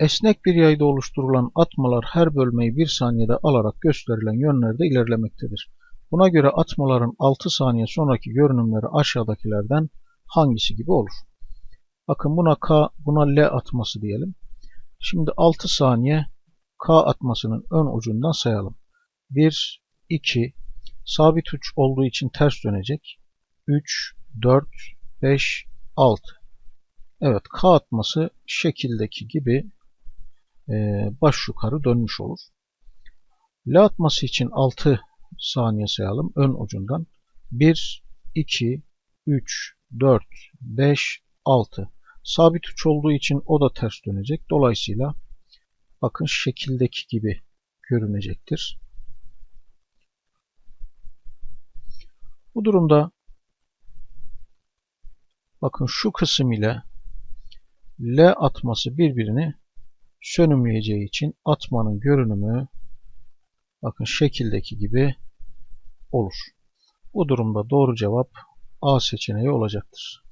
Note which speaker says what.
Speaker 1: Esnek bir yayda oluşturulan atmalar her bölmeyi bir saniyede alarak gösterilen yönlerde ilerlemektedir. Buna göre atmaların 6 saniye sonraki görünümleri aşağıdakilerden hangisi gibi olur? Bakın buna K, buna L atması diyelim. Şimdi 6 saniye K atmasının ön ucundan sayalım. 1, 2, sabit uç olduğu için ters dönecek. 3, 4, 5, 6. Evet K atması şekildeki gibi baş yukarı dönmüş olur. L atması için 6 saniye sayalım ön ucundan. 1, 2, 3, 4, 5, 6. Sabit uç olduğu için o da ters dönecek. Dolayısıyla bakın şekildeki gibi görünecektir. Bu durumda bakın şu kısım ile L atması birbirini sönümleyeceği için atmanın görünümü bakın şekildeki gibi olur. Bu durumda doğru cevap A seçeneği olacaktır.